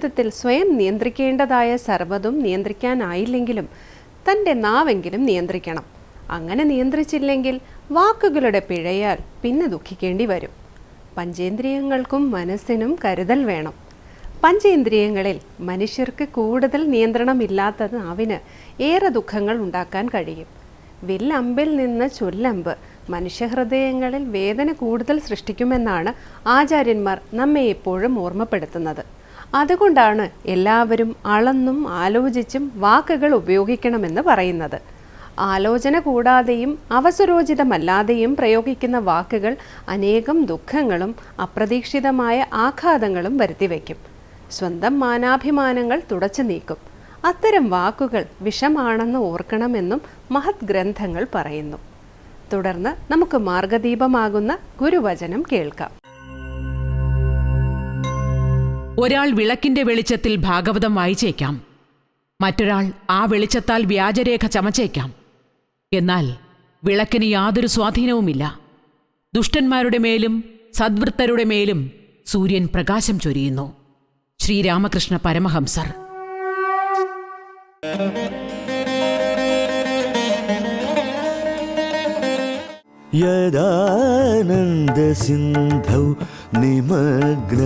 ജീവിതത്തിൽ സ്വയം നിയന്ത്രിക്കേണ്ടതായ സർവതും നിയന്ത്രിക്കാനായില്ലെങ്കിലും തന്റെ നാവെങ്കിലും നിയന്ത്രിക്കണം. അങ്ങനെ നിയന്ത്രിച്ചില്ലെങ്കിൽ വാക്കുകളുടെ പിഴയാൽ പിന്നെ ദുഃഖിക്കേണ്ടി വരും. പഞ്ചേന്ദ്രിയങ്ങൾക്കും മനസ്സിനും കരുതൽ വേണം. പഞ്ചേന്ദ്രിയങ്ങളിൽ മനുഷ്യർക്ക് കൂടുതൽ നിയന്ത്രണമില്ലാത്ത നാവിന് ഏറെ ദുഃഖങ്ങൾ ഉണ്ടാക്കാൻ കഴിയും. വില്ലമ്പിൽ നിന്ന് ചൊല്ലമ്പ് മനുഷ്യഹൃദയങ്ങളിൽ വേദന കൂടുതൽ സൃഷ്ടിക്കുമെന്നാണ് ആചാര്യന്മാർ നമ്മെ എപ്പോഴും ഓർമ്മപ്പെടുത്തുന്നത്. അതുകൊണ്ടാണ് എല്ലാവരും അളന്നും ആലോചിച്ചും വാക്കുകൾ ഉപയോഗിക്കണമെന്ന് പറയുന്നത്. ആലോചന കൂടാതെയും അവസരോചിതമല്ലാതെയും പ്രയോഗിക്കുന്ന വാക്കുകൾ അനേകം ദുഃഖങ്ങളും അപ്രതീക്ഷിതമായ ആഘാതങ്ങളും വരുത്തിവെക്കും. സ്വന്തം മാനാഭിമാനങ്ങൾ തുടച്ചു നീക്കും. അത്തരം വാക്കുകൾ വിഷമാണെന്ന് ഓർക്കണമെന്നും മഹത് ഗ്രന്ഥങ്ങൾ പറയുന്നു. തുടർന്ന് നമുക്ക് മാർഗദീപമാകുന്ന ഗുരുവചനം കേൾക്കാം. ഒരാൾ വിളക്കിന്റെ വെളിച്ചത്തിൽ ഭാഗവതം വായിച്ചേക്കാം. മറ്റൊരാൾ ആ വെളിച്ചത്താൽ വ്യാജരേഖ ചമച്ചേക്കാം. എന്നാൽ വിളക്കിന് യാതൊരു സ്വാധീനവുമില്ല. ദുഷ്ടന്മാരുടെ മേലും സദ്വൃത്തരുടെ മേലും സൂര്യൻ പ്രകാശം ചൊരിയുന്നു. ശ്രീരാമകൃഷ്ണ പരമഹംസർ. യദാനന്ദസിന്ധൗ നിമഗ്ന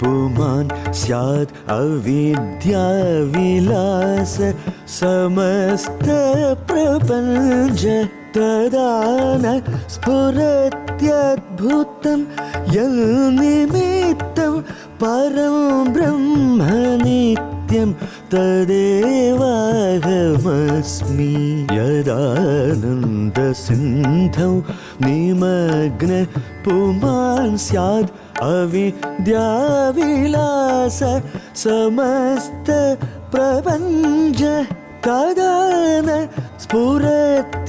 പുമാൻ സ്യാത് അവിദ്യാവിലാസ സമസ്ത പ്രപഞ്ച തദാന സ്ഫുരത്യദ്ഭുതം യൽ നിമിത്തം പരം ബ്രഹ്മനിത്യം नित्यं तदेवाहमस्मि यदानन्दसिन्धौ निमग्न पुमान् स्याद् अविद्याविलास समस्त प्रपञ्च तदा न स्फुरत्यद्भुतं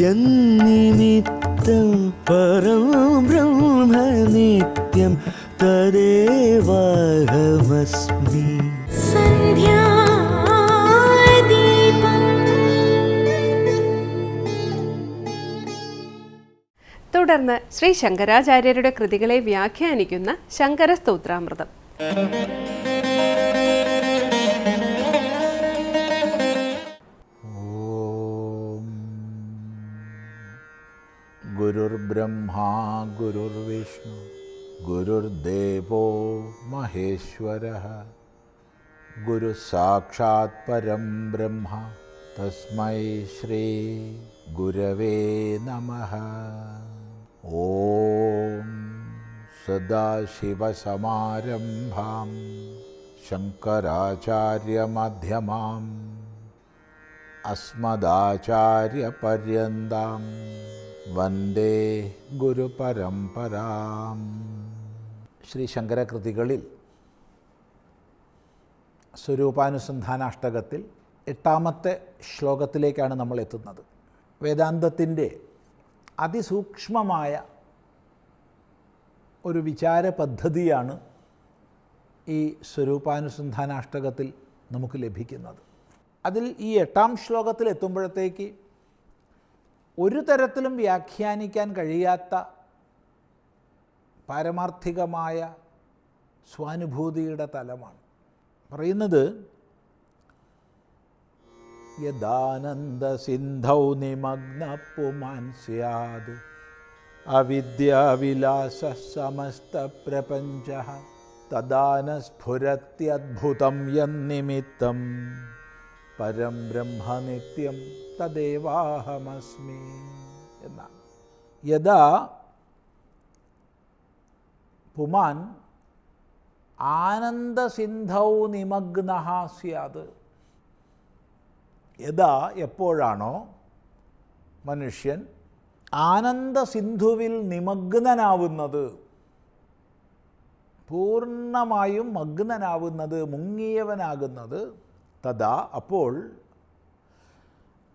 यन्निमित्तं परं ब्रह्म नित्यं तदेवाहमस्मि തുടർന്ന് ശ്രീ ശങ്കരാചാര്യരുടെ കൃതികളെ വ്യാഖ്യാനിക്കുന്ന ശങ്കര സ്തോത്രാമൃതം ॐ गुरुर्ब्रह्मा गुरुर्विष्णु गुरुर्देवो महेश्वरः। गुरुसाक्षात् परं ब्रह्म श्री गुरव नम। ओ सदाशिवसमारम्भां शङ्कराचार्यमध्यमाम् अस्मदाचार्यपर्यता वंदे गुरुपरम्पराम्। ശ്രീ ശങ്കരകൃതികളിൽ സ്വരൂപാനുസന്ധാനാഷ്ടകത്തിൽ എട്ടാമത്തെ ശ്ലോകത്തിലേക്കാണ് നമ്മൾ എത്തുന്നത്. വേദാന്തത്തിന്റെ അതിസൂക്ഷ്മമായ ഒരു വിചാര പദ്ധതിയാണ് ഈ സ്വരൂപാനുസന്ധാനാഷ്ടകത്തിൽ നമുക്ക് ലഭിക്കുന്നത്. അതിൽ ഈ എട്ടാം ശ്ലോകത്തിൽ എത്തുമ്പോഴത്തേക്ക് ഒരു തരത്തിലും വ്യാഖ്യാനിക്കാൻ കഴിയാത്ത പാരമാർത്ഥികമായ സ്വാനുഭൂതിയുടെ തലമാണ്. പറയുന്നത് യദാനന്ദസിന്ധൗ നിമഗ്ന പുമാൻ സ്യാത് അവിദ്യാവിലാസ സമസ്ത പ്രപഞ്ച തദാന സ്ഫുരത്യദ്ഭുതം യന്നിമിത്തം പരം ബ്രഹ്മ നിത്യം തദേവാഹമസ്മി എന്നാണ്. യഥാ പുമാൻ ആനന്ദസിന്ധൗ നിമഗ്ന സ്യാത്. യഥാ എപ്പോഴാണോ മനുഷ്യൻ ആനന്ദസിന്ധുവിൽ നിമഗ്നനാവുന്നത്? പൂർണമായും മഗ്നനാവുന്നത് മുങ്ങിയവനാകുന്നത് തഥാ അപ്പോൾ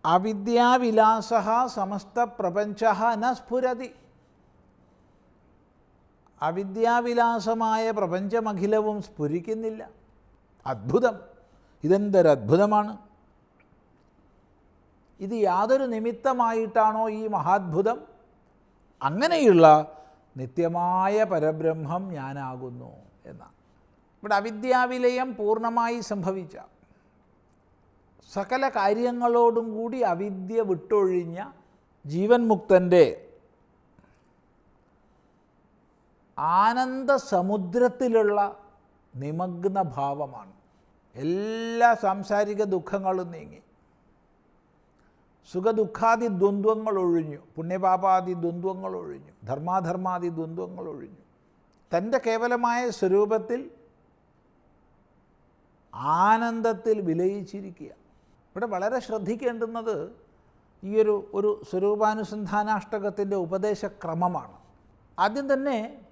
അവിദ്യാവിലാസ സമസ്ത പ്രപഞ്ച ന സ്ഫുരതി. അവിദ്യാവിലാസമായ പ്രപഞ്ചമഖിലവും സ്ഫുരിക്കുന്നില്ല. അത്ഭുതം. ഇതെന്തൊരത്ഭുതമാണ്? ഇത് യാതൊരു നിമിത്തമായിട്ടാണോ ഈ മഹാത്ഭുതം? അങ്ങനെയുള്ള നിത്യമായ പരബ്രഹ്മം ഞാനാകുന്നു എന്നാണ് ഇവിടെ അവിദ്യാവിലയം പൂർണമായി സംഭവിച്ച സകല കാര്യങ്ങളോടും കൂടി അവിദ്യ വിട്ടൊഴിഞ്ഞ ജീവൻ മുക്തന്റെ ആനന്ദ സമുദ്രത്തിലുള്ള നിമഗ്ന ഭാവമാണ്. എല്ലാ സാംസാരിക ദുഃഖങ്ങളും നീങ്ങി. സുഖദുഃഖാദി ദ്വന്ദ്വങ്ങൾ ഒഴിഞ്ഞു. പുണ്യപാപാദി ദ്വന്ദ്വങ്ങൾ ഒഴിഞ്ഞു. ധർമാധർമാദി ദ്വന്ദ്വങ്ങൾ ഒഴിഞ്ഞു. തന്റെ കേവലമായ സ്വരൂപത്തിൽ ആനന്ദത്തിൽ വിലയിച്ചിരിക്കുക ഇവിടെ വളരെ ശ്രദ്ധിക്കേണ്ടുന്നത് ഈ ഒരു ഒരു സ്വരൂപാനുസന്ധാനാഷ്ടകത്തിന്റെ ഉപദേശക്രമമാണ്. ആദ്യം തന്നെ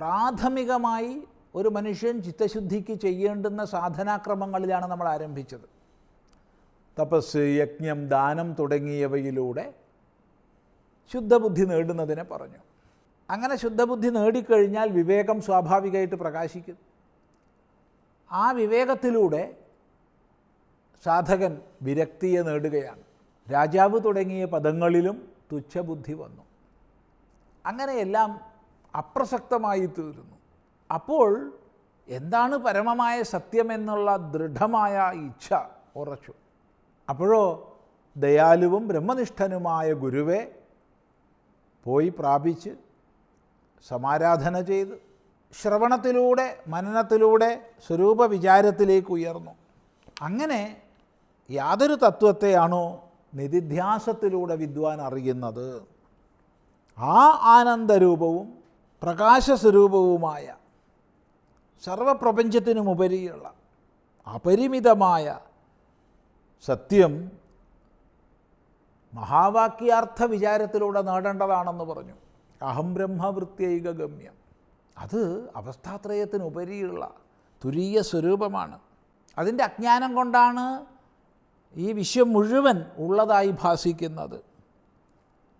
പ്രാഥമികമായി ഒരു മനുഷ്യൻ ചിത്തശുദ്ധിക്ക് ചെയ്യേണ്ടുന്ന സാധനാക്രമങ്ങളിലാണ് നമ്മൾ ആരംഭിച്ചത്. തപസ് യജ്ഞം ദാനം തുടങ്ങിയവയിലൂടെ ശുദ്ധബുദ്ധി നേടുന്നതിനെ പറഞ്ഞു. അങ്ങനെ ശുദ്ധബുദ്ധി നേടിക്കഴിഞ്ഞാൽ വിവേകം സ്വാഭാവികമായിട്ട് പ്രകാശിക്കും. ആ വിവേകത്തിലൂടെ സാധകൻ വിരക്തിയെ നേടുകയാണ്. രാജാവ് തുടങ്ങിയ പദങ്ങളിലും തുച്ഛബുദ്ധി വന്നു. അങ്ങനെയെല്ലാം അപ്രസക്തമായി തീരുന്നു. അപ്പോൾ എന്താണ് പരമമായ സത്യമെന്നുള്ള ദൃഢമായ ഇച്ഛ ഉറച്ചു. അപ്പോഴോ ദയാലുവും ബ്രഹ്മനിഷ്ഠനുമായ ഗുരുവെ പോയി പ്രാപിച്ച് സമാരാധന ചെയ്ത് ശ്രവണത്തിലൂടെ മനനത്തിലൂടെ സ്വരൂപ വിചാരത്തിലേക്ക് ഉയർന്നു. അങ്ങനെ യാതൊരു തത്വത്തെയാണോ നിധിധ്യാസത്തിലൂടെ വിദ്വാൻ അറിയുന്നത്? ആ ആനന്ദരൂപവും പ്രകാശസ്വരൂപവുമായ സർവപ്രപഞ്ചത്തിനുമുപരിയുള്ള അപരിമിതമായ സത്യം മഹാവാക്യാർത്ഥ വിചാരത്തിലൂടെ നേടേണ്ടതാണെന്ന് പറഞ്ഞു. അഹം ബ്രഹ്മവൃത്യൈക ഗമ്യം അത് അവസ്ഥാത്രയത്തിനുപരിയുള്ള തുരീയ സ്വരൂപമാണ്. അതിന്റെ അജ്ഞാനം കൊണ്ടാണ് ഈ വിശ്വം മുഴുവൻ ഉള്ളതായി ഭാസിക്കുന്നത്.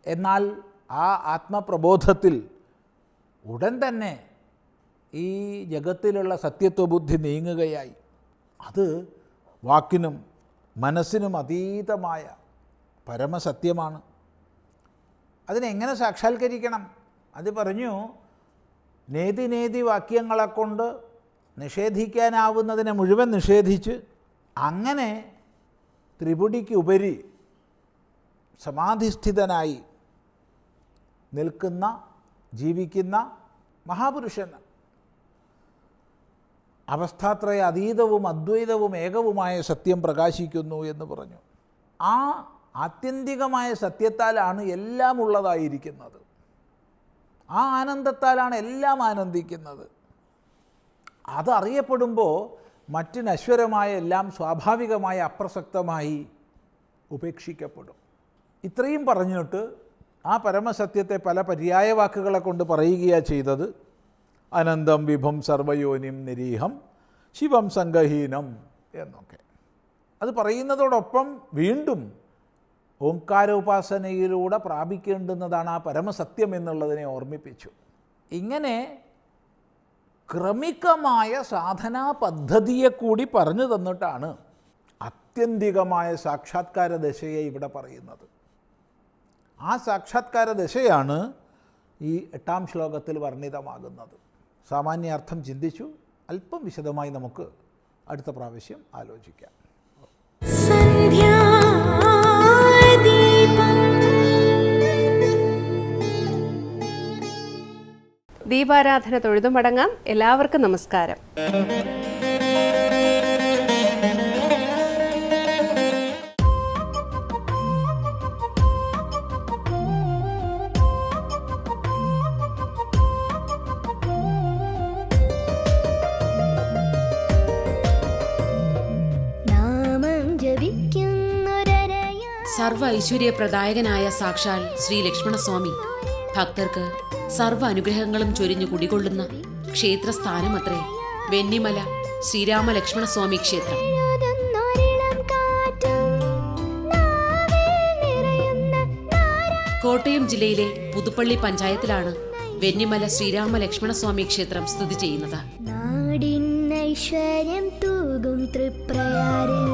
എന്നാൽ ആ ആത്മപ്രബോധത്തിൽ ഉടൻ തന്നെ ഈ ജഗത്തിലുള്ള സത്യത്വബുദ്ധി നീങ്ങുകയായി. അത് വാക്കിനും മനസ്സിനും അതീതമായ പരമസത്യമാണ്. അതിനെങ്ങനെ സാക്ഷാത്കരിക്കണം? അത് പറഞ്ഞു നേതി നേതി വാക്യങ്ങളെ കൊണ്ട് നിഷേധിക്കാനാവുന്നതിനെ മുഴുവൻ നിഷേധിച്ച് അങ്ങനെ ത്രിപുടിക്ക് സമാധിസ്ഥിതനായി നിൽക്കുന്ന ജീവിക്കുന്ന മഹാപുരുഷൻ. അവസ്ഥാത്രയ അതീതവും അദ്വൈതവും ഏകവുമായ സത്യം പ്രകാശിക്കുന്നു എന്ന് പറഞ്ഞു. ആ ആത്യന്തികമായ സത്യത്താലാണ് എല്ലാം ഉള്ളതായിരിക്കുന്നത്. ആ ആനന്ദത്താലാണ് എല്ലാം ആനന്ദിക്കുന്നത്. അതറിയപ്പെടുമ്പോൾ മറ്റ് നശ്വരമായ എല്ലാം സ്വാഭാവികമായി അപ്രസക്തമായി ഉപേക്ഷിക്കപ്പെടും. ഇത്രയും പറഞ്ഞിട്ട് ആ പരമസത്യത്തെ പല പര്യായ വാക്കുകളെ കൊണ്ട് പറയുകയാണ് ചെയ്തത്. അനന്തം വിഭം സർവയോനിം നിരീഹം ശിവം സംഗഹീനം എന്നൊക്കെ. അത് പറയുന്നതോടൊപ്പം വീണ്ടും ഓംകാരോപാസനയിലൂടെ പ്രാപിക്കേണ്ടുന്നതാണ് ആ പരമസത്യം എന്നുള്ളതിനെ ഓർമ്മിപ്പിച്ചു. ഇങ്ങനെ ക്രമികമായ സാധനാ പദ്ധതിയെ കൂടി പറഞ്ഞു തന്നിട്ടാണ് ആത്യന്തികമായ സാക്ഷാത്കാര ദശയെ ഇവിടെ പറയുന്നത്. ആ സാക്ഷാത്കാര ദശയാണ് ഈ എട്ടാം ശ്ലോകത്തിൽ വർണിതമാകുന്നത്. സാമാന്യാർത്ഥം ചിന്തിച്ചു അല്പം വിശദമായി നമുക്ക് അടുത്ത പ്രാവശ്യം ആലോചിക്കാം. ദീപാരാധന തൊഴുതു എല്ലാവർക്കും നമസ്കാരം. സർവ ഐശ്വര്യപ്രദായകനായ സാക്ഷാൽ ശ്രീ ലക്ഷ്മണസ്വാമി. ഭക്തർക്ക് സർവ അനുഗ്രഹങ്ങളും ചൊരിഞ്ഞു കുടികൊള്ളുന്ന ക്ഷേത്രസ്ഥാനമത്രേ വെന്നിമല ശ്രീരാമ ലക്ഷ്മണസ്വാമി ക്ഷേത്രം. കോട്ടയം ജില്ലയിലെ പുതുപ്പള്ളി പഞ്ചായത്തിലാണ് വെന്നിമല ശ്രീരാമ ലക്ഷ്മണസ്വാമി ക്ഷേത്രം സ്ഥിതി ചെയ്യുന്നത്. നാടിൻ ഐശ്വര്യം തൂകും തൃപ്രയാരിൽ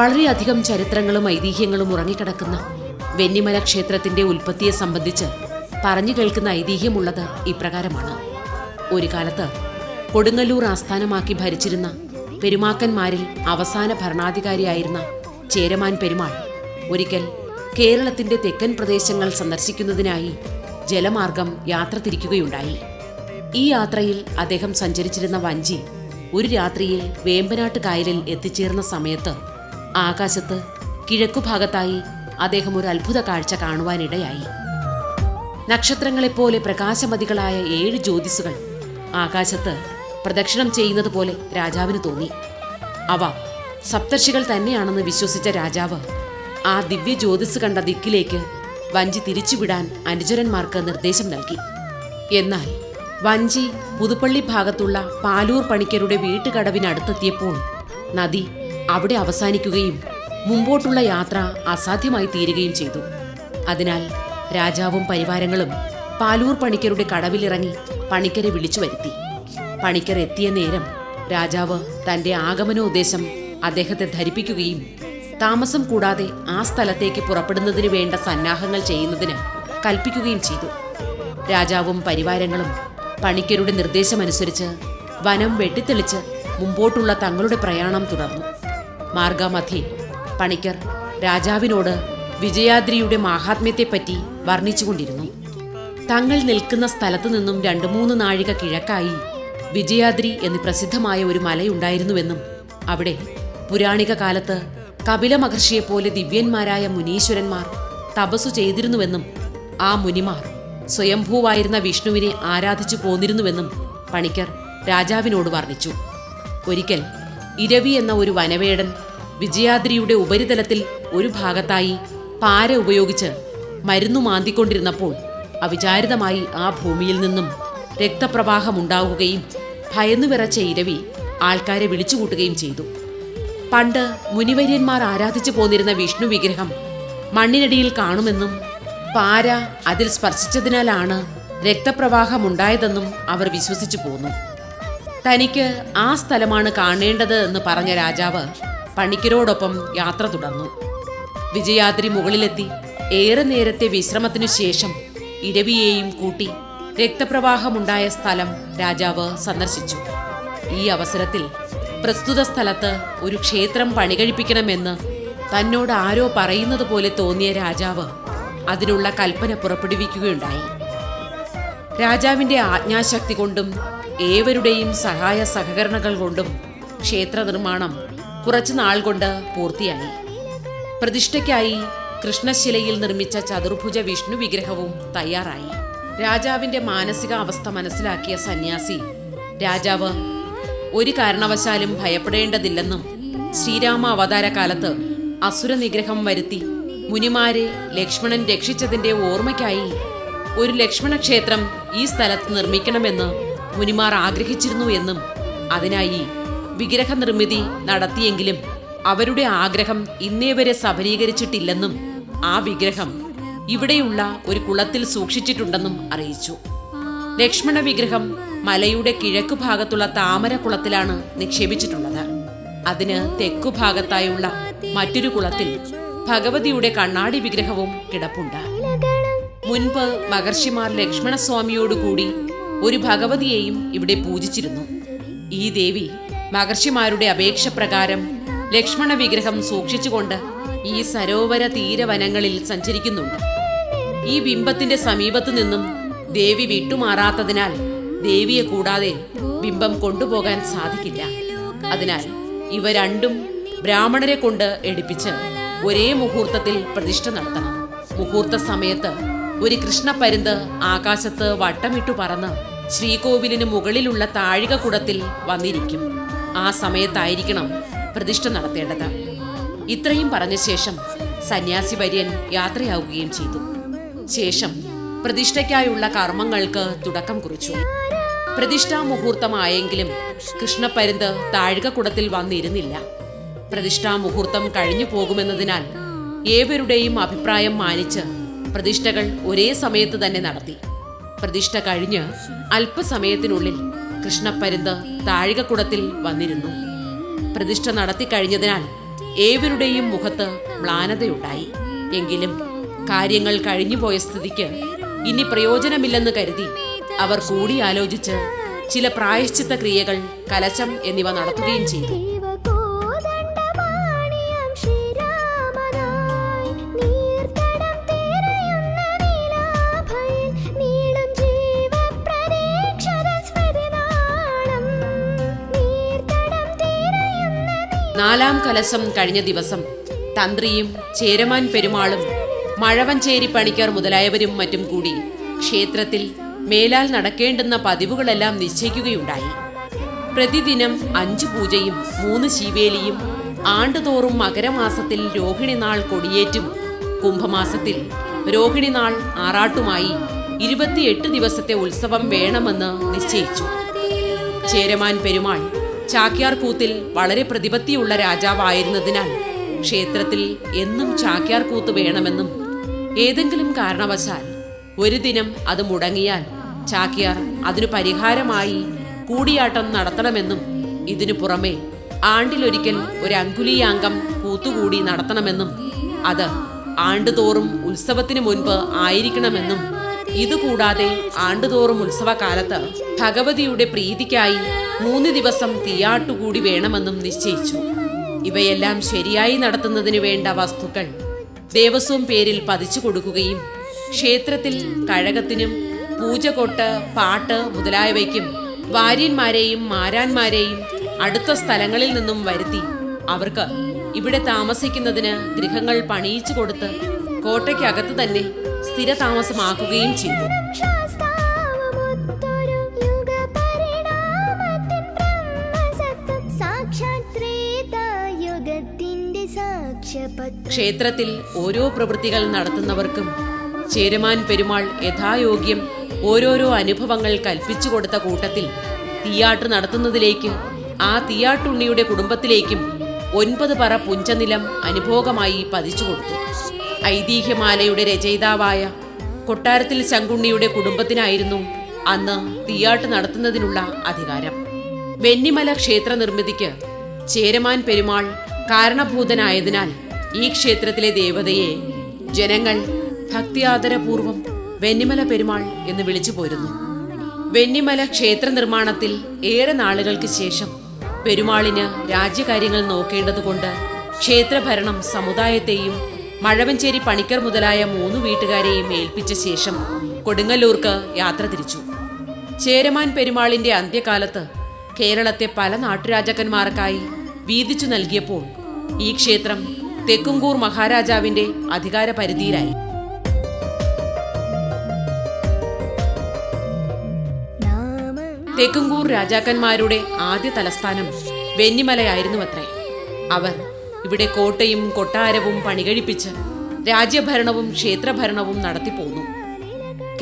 വളരെയധികം ചരിത്രങ്ങളും ഐതിഹ്യങ്ങളും ഉറങ്ങിക്കിടക്കുന്ന വെന്നിമല ക്ഷേത്രത്തിന്റെ ഉൽപ്പത്തിയെ സംബന്ധിച്ച് പറഞ്ഞു കേൾക്കുന്ന ഐതിഹ്യമുള്ളത് ഇപ്രകാരമാണ്. ഒരു കാലത്ത് കൊടുങ്ങല്ലൂർ ആസ്ഥാനമാക്കി ഭരിച്ചിരുന്ന പെരുമാക്കന്മാരിൽ അവസാന ഭരണാധികാരിയായിരുന്ന ചേരമാൻ പെരുമാൾ ഒരിക്കൽ കേരളത്തിന്റെ തെക്കൻ പ്രദേശങ്ങൾ സന്ദർശിക്കുന്നതിനായി ജലമാർഗം യാത്ര തിരിക്കുകയുണ്ടായി. ഈ യാത്രയിൽ അദ്ദേഹം സഞ്ചരിച്ചിരുന്ന വഞ്ചി ഒരു രാത്രിയിൽ വേമ്പനാട്ട് കായലിൽ എത്തിച്ചേർന്ന സമയത്ത് ആകാശത്ത് കിഴക്കുഭാഗത്തായി അദ്ദേഹം ഒരു അത്ഭുത കാഴ്ച കാണുവാനിടയായി. നക്ഷത്രങ്ങളെപ്പോലെ പ്രകാശമതികളായ ഏഴ് ജ്യോതിസുകൾ ആകാശത്ത് പ്രദക്ഷിണം ചെയ്യുന്നത് പോലെ രാജാവിന് തോന്നി. അവ സപ്തർഷികൾ തന്നെയാണെന്ന് വിശ്വസിച്ച രാജാവ് ആ ദിവ്യ ജ്യോതിസ് കണ്ട ദിക്കിലേക്ക് വഞ്ചി തിരിച്ചുവിടാൻ അനുചരന്മാർക്ക് നിർദ്ദേശം നൽകി. എന്നാൽ വഞ്ചി പുതുപ്പള്ളി ഭാഗത്തുള്ള പാലൂർ പണിക്കരുടെ വീട്ടുകടവിനടുത്തെത്തിയപ്പോൾ നദി അവിടെ അവസാനിക്കുകയും മുമ്പോട്ടുള്ള യാത്ര അസാധ്യമായി തീരുകയും ചെയ്തു. അതിനാൽ രാജാവും പരിവാരങ്ങളും പാലൂർ പണിക്കരുടെ കടവിലിറങ്ങി പണിക്കരെ വിളിച്ചു വരുത്തി. പണിക്കർ എത്തിയ നേരം രാജാവ് തന്റെ ആഗമനോദ്ദേശം അദ്ദേഹത്തെ ധരിപ്പിക്കുകയും താമസം കൂടാതെ ആ സ്ഥലത്തേക്ക് പുറപ്പെടുന്നതിന് വേണ്ട സന്നാഹങ്ങൾ ചെയ്യുന്നതിന് കൽപ്പിക്കുകയും ചെയ്തു. രാജാവും പരിവാരങ്ങളും പണിക്കരുടെ നിർദ്ദേശമനുസരിച്ച് വനം വെട്ടിത്തെളിച്ച് മുമ്പോട്ടുള്ള തങ്ങളുടെ പ്രയാണം തുടർന്നു. മാർഗമധ്യേ. പണിക്കർ രാജാവിനോട് വിജയാദ്രിയുടെ മാഹാത്മ്യത്തെപ്പറ്റി വർണിച്ചുകൊണ്ടിരുന്നു. തങ്ങൾ നിൽക്കുന്ന സ്ഥലത്തു നിന്നും രണ്ടു മൂന്ന് നാഴിക കിഴക്കായി വിജയാദ്രി എന്ന് പ്രസിദ്ധമായ ഒരു മലയുണ്ടായിരുന്നുവെന്നും അവിടെ പുരാണിക കാലത്ത് കപില മഹർഷിയെപ്പോലെ ദിവ്യന്മാരായ മുനീശ്വരന്മാർ തപസ്സു ചെയ്തിരുന്നുവെന്നും ആ മുനിമാർ സ്വയംഭൂവായിരുന്ന വിഷ്ണുവിനെ ആരാധിച്ചു പോന്നിരുന്നുവെന്നും പണിക്കർ രാജാവിനോട് വർണിച്ചു. ഒരിക്കൽ ഇരവി എന്ന ഒരു വനവേടൻ വിജയാദ്രിയുടെ ഉപരിതലത്തിൽ ഒരു ഭാഗത്തായി പാര ഉപയോഗിച്ച് മരുന്നു മാന്തിക്കൊണ്ടിരുന്നപ്പോൾ അവിചാരിതമായി ആ ഭൂമിയിൽ നിന്നും രക്തപ്രവാഹമുണ്ടാവുകയും ഭയന്നു വിറച്ച ഇരവി ആൾക്കാരെ വിളിച്ചുകൂട്ടുകയും ചെയ്തു. പണ്ട് മുനിവര്യന്മാർ ആരാധിച്ചു പോന്നിരുന്ന വിഷ്ണു വിഗ്രഹം മണ്ണിനടിയിൽ കാണുമെന്നും പാര അതിൽ സ്പർശിച്ചതിനാലാണ് രക്തപ്രവാഹമുണ്ടായതെന്നും അവർ വിശ്വസിച്ചു പോന്നു. തനിക്ക് ആ സ്ഥലമാണ് കാണേണ്ടത് എന്ന് പറഞ്ഞ രാജാവ് പണിക്കരോടൊപ്പം യാത്ര തുടർന്നു. വിജയാദ്രി മുകളിലെത്തി ഏറെ നേരത്തെ വിശ്രമത്തിനു ശേഷം ഇരവിയെയും കൂട്ടി രക്തപ്രവാഹമുണ്ടായ സ്ഥലം രാജാവ് സന്ദർശിച്ചു. ഈ അവസരത്തിൽ പ്രസ്തുത സ്ഥലത്ത് ഒരു ക്ഷേത്രം പണികഴിപ്പിക്കണമെന്ന് തന്നോട് ആരോ പറയുന്നത് പോലെ തോന്നിയ രാജാവ് അതിനുള്ള കൽപ്പന പുറപ്പെടുവിക്കുകയുണ്ടായി. രാജാവിന്റെ ആജ്ഞാശക്തി കൊണ്ടും ഏവരുടെയും സഹായ സഹകരണങ്ങൾ കൊണ്ടും ക്ഷേത്ര നിർമ്മാണം കുറച്ചു നാൾ കൊണ്ട് പൂർത്തിയായി. പ്രതിഷ്ഠയ്ക്കായി കൃഷ്ണശിലയിൽ നിർമ്മിച്ച ചതുർഭുജ വിഷ്ണു വിഗ്രഹവും തയ്യാറായി. രാജാവിന്റെ മാനസിക അവസ്ഥ മനസ്സിലാക്കിയ സന്യാസി രാജാവ് ഒരു കാരണവശാലും ഭയപ്പെടേണ്ടതില്ലെന്നും ശ്രീരാമ അവതാര കാലത്ത് അസുര നിഗ്രഹം വരുത്തി മുനിമാരെ ലക്ഷ്മണൻ രക്ഷിച്ചതിന്റെ ഓർമ്മയ്ക്കായി ഒരു ലക്ഷ്മണ ക്ഷേത്രം ഈ സ്ഥലത്ത് നിർമ്മിക്കണമെന്ന് മുനിമാർ ആഗ്രഹിച്ചിരുന്നു എന്നും അതിനായി വിഗ്രഹ നിർമ്മിതി നടത്തിയെങ്കിലും അവരുടെ ആഗ്രഹം ഇന്നേ വരെ സഫലീകരിച്ചിട്ടില്ലെന്നും ആ വിഗ്രഹം ഇവിടെയുള്ള ഒരു കുളത്തിൽ സൂക്ഷിച്ചിട്ടുണ്ടെന്നും അറിയിച്ചു. ലക്ഷ്മണ വിഗ്രഹം മലയുടെ കിഴക്കു ഭാഗത്തുള്ള താമര കുളത്തിലാണ് നിക്ഷേപിച്ചിട്ടുള്ളത്. അതിന് തെക്കു ഭാഗത്തായുള്ള മറ്റൊരു കുളത്തിൽ ഭഗവതിയുടെ കണ്ണാടി വിഗ്രഹവും കിടപ്പുണ്ട്. മുൻപ് മഹർഷിമാർ ലക്ഷ്മണസ്വാമിയോടുകൂടി ഒരു ഭഗവതിയെയും ഇവിടെ പൂജിച്ചിരുന്നു. ഈ ദേവി മഹർഷിമാരുടെ അപേക്ഷ പ്രകാരം ലക്ഷ്മണ വിഗ്രഹം സൂക്ഷിച്ചുകൊണ്ട് ഈ സരോവര തീരവനങ്ങളിൽ സഞ്ചരിക്കുന്നുണ്ട്. ഈ ബിംബത്തിന്റെ സമീപത്തു നിന്നും ദേവി വിട്ടുമാറാത്തതിനാൽ ദേവിയെ കൂടാതെ ബിംബം കൊണ്ടുപോകാൻ സാധിക്കില്ല. അതിനാൽ ഇവ രണ്ടും ബ്രാഹ്മണരെ കൊണ്ട് എടുപ്പിച്ച് ഒരേ മുഹൂർത്തത്തിൽ പ്രതിഷ്ഠ നടത്തണം. മുഹൂർത്ത സമയത്ത് ഒരു കൃഷ്ണപ്പരുന്ത് ആകാശത്ത് വട്ടമിട്ടു പറന്ന് ശ്രീകോവിലിന് മുകളിലുള്ള താഴിക കുടത്തിൽ വന്നിരിക്കും. ആ സമയത്തായിരിക്കണം പ്രതിഷ്ഠ നടത്തേണ്ടത്. ഇത്രയും പറഞ്ഞ ശേഷം സന്യാസി വര്യൻ യാത്രയാവുകയും ചെയ്തു. ശേഷം പ്രതിഷ്ഠയ്ക്കായുള്ള കർമ്മങ്ങൾക്ക് തുടക്കം കുറിച്ചു. പ്രതിഷ്ഠാ മുഹൂർത്തമായെങ്കിലും കൃഷ്ണപ്പരുന്ത് താഴികക്കുടത്തിൽ വന്നിരുന്നില്ല. പ്രതിഷ്ഠാ മുഹൂർത്തം കഴിഞ്ഞു പോകുമെന്നതിനാൽ ഏവരുടെയും അഭിപ്രായം മാനിച്ച് പ്രതിഷ്ഠകൾ ഒരേ സമയത്ത് തന്നെ നടത്തി. പ്രതിഷ്ഠ കഴിഞ്ഞ് അല്പസമയത്തിനുള്ളിൽ കൃഷ്ണപ്പരുന്ത് താഴികക്കുടത്തിൽ വന്നിരുന്നു. പ്രതിഷ്ഠ നടത്തി കഴിഞ്ഞതിനാൽ ഏവരുടെയും മുഖത്ത് മ്ലാനതയുണ്ടായി. എങ്കിലും കാര്യങ്ങൾ കഴിഞ്ഞുപോയ സ്ഥിതിക്ക് ഇനി പ്രയോജനമില്ലെന്ന് കരുതി അവർ കൂടിയാലോചിച്ച് ചില പ്രായശ്ചിത്ത ക്രിയകൾ കലശം എന്നിവ നടത്തുകയും ചെയ്തു. നാലാം കലശം കഴിഞ്ഞ ദിവസം തന്ത്രിയും ചേരമാൻ പെരുമാളും മഴവഞ്ചേരി പണിക്കർ മുതലായവരും മറ്റും കൂടി ക്ഷേത്രത്തിൽ മേലാൽ നടക്കേണ്ടുന്ന പതിവുകളെല്ലാം നിശ്ചയിക്കുകയുണ്ടായി. പ്രതിദിനം അഞ്ചു പൂജയും മൂന്ന് ശിവേലിയും ആണ്ടുതോറും മകരമാസത്തിൽ രോഹിണി നാൾ കൊടിയേറ്റും കുംഭമാസത്തിൽ രോഹിണി നാൾ ആറാട്ടുമായി ഇരുപത്തിയെട്ട് ദിവസത്തെ ഉത്സവം വേണമെന്ന് നിശ്ചയിച്ചു. ചേരമാൻ പെരുമാൾ ചാക്യാർ കൂത്തിൽ വളരെ പ്രതിപത്തിയുള്ള രാജാവായിരുന്നതിനാൽ ക്ഷേത്രത്തിൽ എന്നും ചാക്യാർ കൂത്ത് വേണമെന്നും ഏതെങ്കിലും കാരണവശാൽ ഒരു ദിനം അത് മുടങ്ങിയാൽ ചാക്യാർ അതിനു പരിഹാരമായി കൂടിയാട്ടം നടത്തണമെന്നും ഇതിനു പുറമെ ആണ്ടിലൊരിക്കൽ ഒരു അങ്കുലീയാങ്കം കൂത്തുകൂടി നടത്തണമെന്നും അത് ആണ്ടുതോറും ഉത്സവത്തിന് മുൻപ് ആയിരിക്കണമെന്നും ഇതുകൂടാതെ ആണ്ടുതോറും ഉത്സവകാലത്ത് ഭഗവതിയുടെ പ്രീതിക്കായി മൂന്ന് ദിവസം തീയാട്ടുകൂടി വേണമെന്നും നിശ്ചയിച്ചു. ഇവയെല്ലാം ശരിയായി നടത്തുന്നതിന് വേണ്ട വസ്തുക്കൾ ദേവസ്വം പേരിൽ പതിച്ചു കൊടുക്കുകയും ക്ഷേത്രത്തിൽ കഴകത്തിനും പൂജകൊട്ട് പാട്ട് മുതലായവയ്ക്കും വാര്യന്മാരെയും മാരാന്മാരെയും അടുത്ത സ്ഥലങ്ങളിൽ നിന്നും വരുത്തി അവർക്ക് ഇവിടെ താമസിക്കുന്നതിന് ഗൃഹങ്ങൾ പണിയിച്ചു കൊടുത്ത് കോട്ടയ്ക്കകത്ത് തന്നെ സ്ഥിരതാമസമാക്കുകയും ചെയ്തു. ക്ഷേത്രത്തിൽ ഓരോ പ്രവൃത്തികൾ നടത്തുന്നവർക്കും ചേരമാൻ പെരുമാൾ യഥായോഗ്യം ഓരോരോ അനുഭവങ്ങൾ കൽപ്പിച്ചു കൊടുത്ത കൂട്ടത്തിൽ തീയാട്ട് നടത്തുന്നതിലേക്ക് ആ തീയാട്ടുണ്ണിയുടെ കുടുംബത്തിലേക്കും ഒൻപത് പറ പുഞ്ചനിലം അനുഭോഗമായി പതിച്ചു കൊടുത്തു. ഐതിഹ്യമാലയുടെ രചയിതാവായ കൊട്ടാരത്തിൽ ശങ്കുണ്ണിയുടെ കുടുംബത്തിനായിരുന്നു അന്ന് തീയാട്ട് നടത്തുന്നതിനുള്ള അധികാരം. വെന്നിമല ക്ഷേത്ര നിർമ്മിതിക്ക് ചേരമാൻ പെരുമാൾ കാരണഭൂതനായതിനാൽ ഈ ക്ഷേത്രത്തിലെ ദേവതയെ ജനങ്ങൾ ഭക്തിയാദരപൂർവം വെന്നിമല പെരുമാൾ എന്ന് വിളിച്ചു പോരുന്നു. വെന്നിമല ക്ഷേത്ര നിർമ്മാണത്തിൽ ഏറെ നാളുകൾക്ക് ശേഷം പെരുമാളിന് രാജ്യകാര്യങ്ങൾ നോക്കേണ്ടതുകൊണ്ട് ക്ഷേത്രഭരണം സമുദായത്തെയും മഴവഞ്ചേരി പണിക്കർ മുതലായ മൂന്ന് വീട്ടുകാരെയും ഏൽപ്പിച്ച ശേഷം കൊടുങ്ങല്ലൂർക്ക് യാത്ര തിരിച്ചു. ചേരമാൻ പെരുമാളിന്റെ അന്ത്യകാലത്ത് കേരളത്തെ പല നാട്ടുരാജാക്കന്മാർക്കായി വീതിച്ചു നൽകിയപ്പോൾ ഈ ക്ഷേത്രം തെക്കുംകൂർ മഹാരാജാവിന്റെ അധികാര പരിധിയിലായി തെക്കുംകൂർ രാജാക്കന്മാരുടെ ആദ്യ തലസ്ഥാനം വെന്നിമലയായിരുന്നു അത്രേ. അവർ ഇവിടെ കോട്ടയും കൊട്ടാരവും പണികഴിപ്പിച്ച് രാജ്യഭരണവും ക്ഷേത്രഭരണവും നടത്തിപ്പോന്നു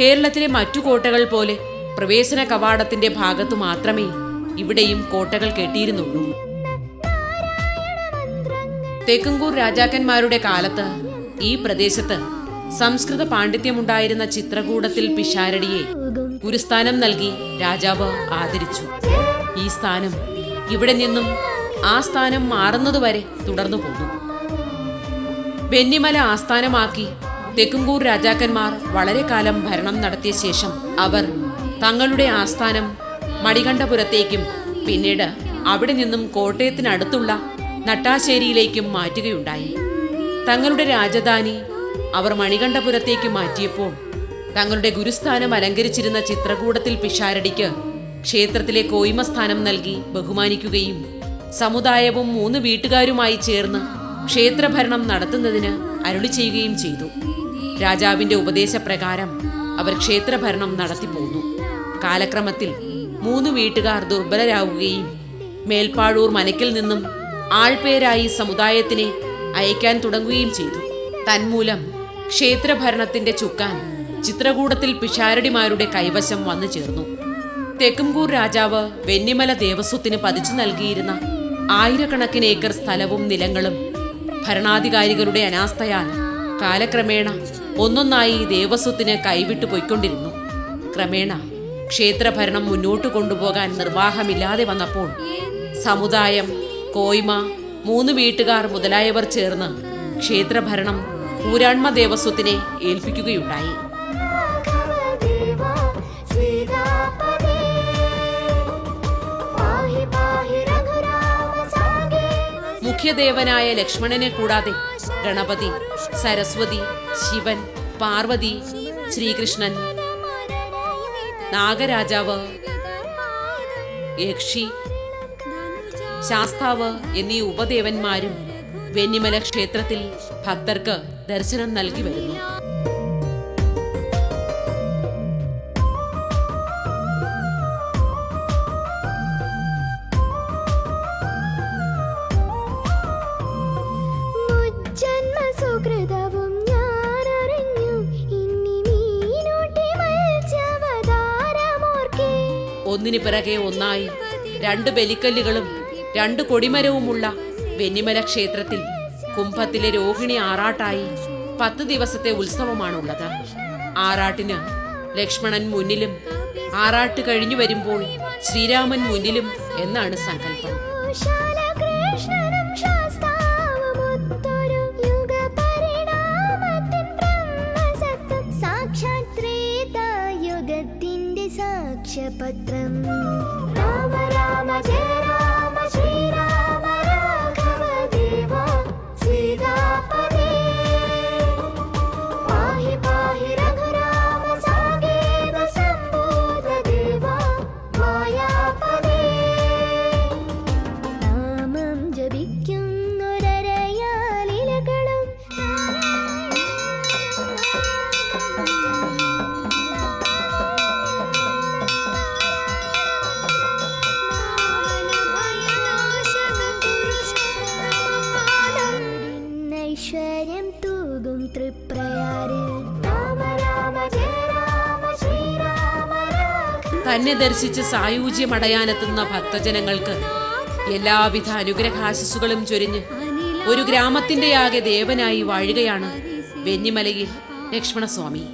കേരളത്തിലെ മറ്റു കോട്ടകൾ പോലെ പ്രവേശന കവാടത്തിന്റെ ഭാഗത്തു മാത്രമേ ഇവിടെയും കോട്ടകൾ കെട്ടിയിരുന്നുള്ളൂ. തേക്കങ്കൂർ രാജാക്കന്മാരുടെ കാലത്ത് ഈ പ്രദേശത്ത് സംസ്കൃത പാണ്ഡിത്യമുണ്ടായിരുന്ന ചിത്രകൂടത്തിൽ പിഷാരടിയെ ഗുരുസ്ഥാനം നൽകി രാജാവ് ആദരിച്ചു. ഈ സ്ഥാനം ഇവിടെ നിന്നും ആ സ്ഥാനം മാറുന്നതുവരെ തുടർന്നു പോന്നു വെന്നിമല ആസ്ഥാനമാക്കി തെക്കുംകൂർ രാജാക്കന്മാർ വളരെ കാലം ഭരണം നടത്തിയ ശേഷം അവർ തങ്ങളുടെ ആസ്ഥാനം മണികണ്ഠപുരത്തേക്കും പിന്നീട് അവിടെ നിന്നും കോട്ടയത്തിനടുത്തുള്ള നട്ടാശ്ശേരിയിലേക്കും മാറ്റുകയുണ്ടായി. തങ്ങളുടെ രാജധാനി അവർ മണികണ്ഠപുരത്തേക്ക് മാറ്റിയപ്പോൾ തങ്ങളുടെ ഗുരുസ്ഥാനം അലങ്കരിച്ചിരുന്ന ചിത്രകൂടത്തിൽ പിഷാരടിക്ക് ക്ഷേത്രത്തിലെ കോയ്മസ്ഥാനം നൽകി ബഹുമാനിക്കുകയും സമുദായവും മൂന്ന് വീട്ടുകാരുമായി ചേർന്ന് ക്ഷേത്രഭരണം നടത്തുന്നതിന് അരുളി ചെയ്യുകയും ചെയ്തു. രാജാവിന്റെ ഉപദേശപ്രകാരം അവർ ക്ഷേത്രഭരണം നടത്തിപ്പോന്നു. കാലക്രമത്തിൽ മൂന്ന് വീട്ടുകാർ ദുർബലരാകുകയും മേൽപ്പാഴൂർ മനക്കിൽ നിന്നും ആൾപേരായി സമുദായത്തിനെ അയക്കാൻ തുടങ്ങുകയും ചെയ്തു. തന്മൂലം ക്ഷേത്രഭരണത്തിന്റെ ചുക്കാൻ ചിത്രകൂടത്തിൽ പിഷാരടിമാരുടെ കൈവശം വന്നു ചേർന്നു. തെക്കുംകൂർ രാജാവ് വെന്നിമല ദേവസ്വത്തിന് പതിച്ചു നൽകിയിരുന്ന ആയിരക്കണക്കിന് ഏക്കർ സ്ഥലവും നിലങ്ങളും ഭരണാധികാരികളുടെ അനാസ്ഥയാൽ കാലക്രമേണ ഒന്നൊന്നായി ദേവസ്വത്തിന് കൈവിട്ടു പോയിക്കൊണ്ടിരുന്നു. ക്രമേണ ക്ഷേത്രഭരണം മുന്നോട്ടു കൊണ്ടുപോകാൻ നിർവാഹമില്ലാതെ വന്നപ്പോൾ സമുദായം കോയ്മ മൂന്ന് വീട്ടുകാർ മുതലായവർ ചേർന്ന് ക്ഷേത്രഭരണം ഊരാൺമ ദേവസ്വത്തിനെ ഏൽപ്പിക്കുകയുണ്ടായി. മുഖ്യദേവനായ ലക്ഷ്മണനെ കൂടാതെ ഗണപതി സരസ്വതി ശിവൻ പാർവതി ശ്രീകൃഷ്ണൻ നാഗരാജാവ് യക്ഷി ശാസ്താവ് എന്നീ ഉപദേവന്മാരും വെന്നിമല ക്ഷേത്രത്തിൽ ഭക്തർക്ക് ദർശനം നൽകി വരുന്നു. ഒന്നിനു ഒന്നായി രണ്ട് ബലിക്കല്ലുകളും രണ്ട് കൊടിമരവുമുള്ള വെന്നിമല ക്ഷേത്രത്തിൽ കുംഭത്തിലെ രോഹിണി ആറാട്ടായി പത്ത് ദിവസത്തെ ഉത്സവമാണുള്ളത്. ആറാട്ടിന് ലക്ഷ്മണൻ മുന്നിലും ആറാട്ട് കഴിഞ്ഞു വരുമ്പോൾ ശ്രീരാമൻ മുന്നിലും എന്നാണ് സങ്കല്പം. पत्रम् राम राम जय തന്നെ ദർശിച്ച് സായൂജ്യമടയാനെത്തുന്ന ഭക്തജനങ്ങൾക്ക് എല്ലാവിധ അനുഗ്രഹാശിസുകളും ചൊരിഞ്ഞ് ഒരു ഗ്രാമത്തിന്റെയാകെ ദേവനായി വാഴുകയാണ് വെന്നിമലയിൽ ലക്ഷ്മണസ്വാമി.